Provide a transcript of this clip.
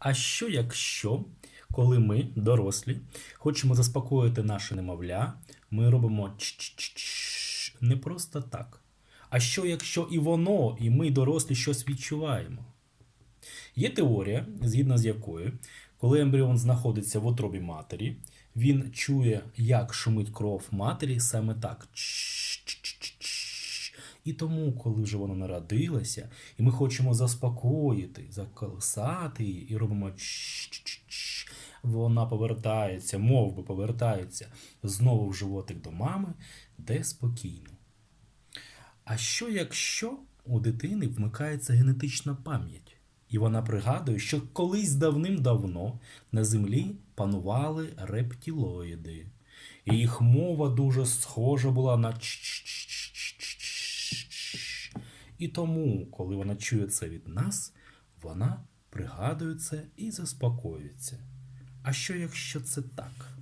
А що якщо, коли ми, дорослі, хочемо заспокоїти наше немовля, ми робимо ч-ч-ч не просто так. А що якщо і воно, і ми, дорослі, щось відчуваємо? Є теорія, згідно з якою, коли ембріон знаходиться в утробі матері, він чує, як шумить кров матері саме так. Ч-ч-ч-ч. І тому, коли вже воно народилося, і ми хочемо заспокоїти, заколисати її, і робимо ч-ч-ч, вона повертається, мов би повертається знову в животик до мами, де спокійно. А що якщо у дитини вмикається генетична пам'ять, і вона пригадує, що колись давним-давно на землі панували рептилоїди, і їх мова дуже схожа була на «ч-ч-ч-ч-ч-ч-ч». І тому, коли вона чує це від нас, вона пригадує це і заспокоюється. А що якщо це так?